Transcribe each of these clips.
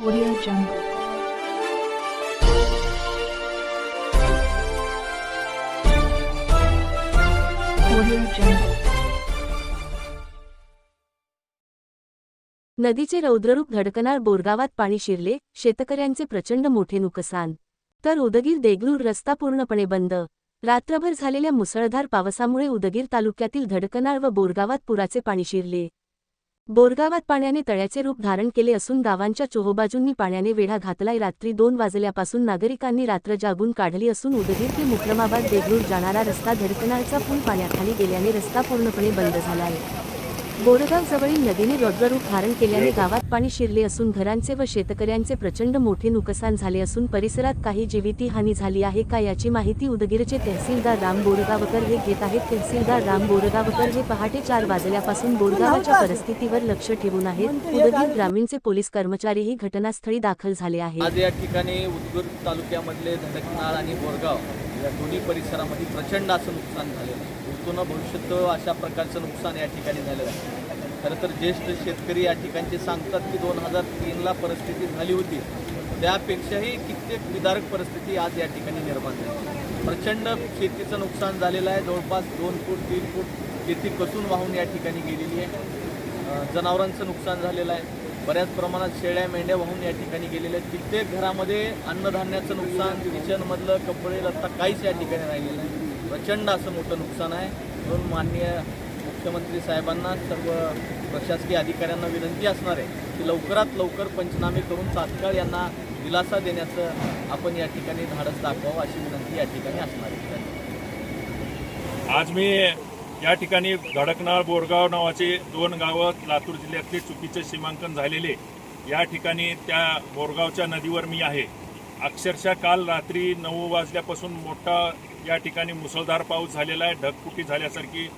Audio Jungle. नदीचे रौद्ररूप धडकणार बोरगावात पाणी शिरले शेतकऱ्यांचे प्रचंड मोठे नुकसान. तर उदगीर देगलूर रस्ता पूर्णपणे बंद. रात्रभर झालेल्या मुसळधार पावसामुळे उदगीर तालुक्यातील धडकनाळ व बोरगावात पुराचे पाणी शिरले. बोरगावात पाण्याने तळ्याचे रूप धारण केले असून गावांच्या चोहोबाजूंनी पाण्याने वेढा घातलाय. रात्री दोन वाजल्यापासून नागरिकांनी रात्र जागून काढली असून उदगीर ते मुक्रमाबाद देगलूर जाणारा रस्ता धडकणारचा पूल पाण्याखाली गेल्याने रस्ता पूर्णपणे बंद झाला आहे बोरगावजवळील नदीने रौद्ररूप धारण केल्याने गावात पाणी शिरले असून घरांचे व शेतकऱ्यांचे प्रचंड मोठे नुकसान झाले असून परिसरात काही जीविती हानी झाली आहे का याची माहिती उदगीरचे तहसीलदार राम बोरगावकर हे घेत आहेत. तहसीलदार राम बोरगावकर हे पहाटे चार वाजल्यापासून बोरगावाच्या परिस्थितीवर लक्ष ठेवून आहेत. उदगीर ग्रामीणचे पोलीस कर्मचारीही घटनास्थळी दाखल झाले आहेत. आज या ठिकाणी उदगीर तालुक्यामधले धडकनाळ आणि बोरगाव या दोन्ही परिसरामध्ये प्रचंड असं नुकसान झालेलं आहे. पूर्ण भविष्यात अशा प्रकारचं नुकसान या ठिकाणी झालेलं आहे. खरं तर ज्येष्ठ शेतकरी या ठिकाणचे सांगतात की दोन हजार तीनला परिस्थिती झाली होती. त्यापेक्षाही कित्येक विदारक परिस्थिती आज या ठिकाणी निर्माण झाली. प्रचंड शेतीचं नुकसान झालेलं आहे. जवळपास दोन फूट तीन फूट शेती कसून वाहून या ठिकाणी गेलेली आहे. जनावरांचं नुकसान झालेलं आहे. बऱ्याच प्रमाणात शेळ्या मेंढ्या वाहून या ठिकाणी गेलेल्या आहेत. कित्येक घरामध्ये अन्नधान्याचं नुकसान किचनमधलं कपडे लत्ता काहीच या ठिकाणी राहिलेलं नाही. प्रचंड असं मोठं नुकसान आहे. म्हणून माननीय मुख्यमंत्री साहेबांना सर्व प्रशासकीय अधिकाऱ्यांना विनंती असणार आहे की लवकरात लवकर पंचनामे करून तात्काळ यांना दिलासा देण्याचं आपण या ठिकाणी धाडस दाखवावं अशी विनंती या ठिकाणी असणार आहे. आज मी या ठिकाणी धडकनाळ बोरगाव नावाचे दोन गावं लातूर जिल्ह्यातले चुकीचे सीमांकन झालेले. या ठिकाणी त्या बोरगावच्या नदीवर मी आहे. अक्षरशः काल रात्री नऊ वाजल्यापासून मोठा या ठिकाणी मुसळधार पाऊस झालेला आहे. ढगफुटी झाल्यासारखी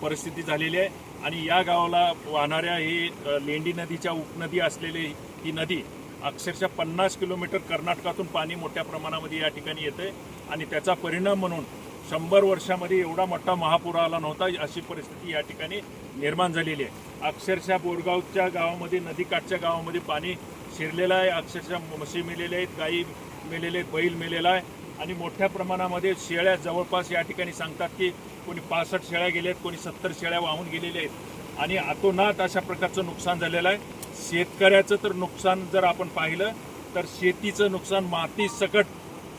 परिस्थिती झालेली आहे. आणि या गावाला वाहणाऱ्या ही लेंडी नदीच्या उपनदी असलेली ही नदी अक्षरशः पन्नास किलोमीटर कर्नाटकातून पाणी मोठ्या प्रमाणामध्ये या ठिकाणी येते आणि त्याचा परिणाम म्हणून शंभर वर्षामध्ये एवढा मोठा महापूर आला नव्हता अशी परिस्थिती या ठिकाणी निर्माण झालेली आहे. अक्षरशः बोरगावच्या गावामध्ये नदीकाठच्या गावामध्ये पाणी शिरलेलं आहे. अक्षरशः म्हशी मेलेले आहेत गाई मेलेले आहेत बैल मेलेला आहे. आणि मोठ्या प्रमाणामध्ये शेळ्या जवळपास या ठिकाणी सांगतात की कोणी पासष्ट शेळ्या गेल्या आहेत कोणी सत्तर शेळ्या वाहून गेलेल्या आहेत. आणि अतोनात अशा प्रकारचं नुकसान झालेलं आहे. शेतकऱ्याचं तर नुकसान जर आपण पाहिलं तर शेतीचं नुकसान माती सकट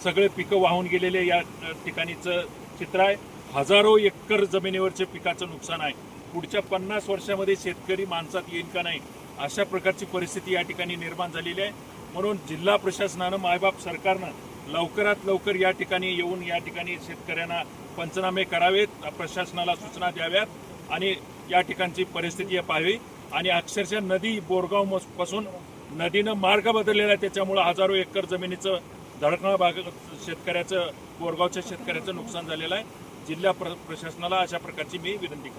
सगळे पिकं वाहून गेलेले या ठिकाणीचं चित्र आहे. हजारो एकर जमिनीवरचे पिकाचं नुकसान आहे. पुढच्या पन्नास वर्षामध्ये शेतकरी माणसात येईल का नाही अशा प्रकारची परिस्थिती या ठिकाणी निर्माण झालेली आहे. म्हणून जिल्हा प्रशासनानं मायबाप सरकारनं लवकरात लवकर या ठिकाणी येऊन या ठिकाणी शेतकऱ्यांना पंचनामे करावेत प्रशासनाला सूचना द्याव्यात आणि या ठिकाणची परिस्थिती पाहावी. आणि अक्षरशः नदी बोरगावपासून नदीनं मार्ग बदललेला आहे. त्याच्यामुळं हजारो एकर जमिनीचं धडकणा भाग शेतकऱ्याचं बोरगावच्या शेतकऱ्याचं नुकसान झालेलं आहे. जिल्हा प्र प्रशासनाला अशा प्रकारची मी विनंती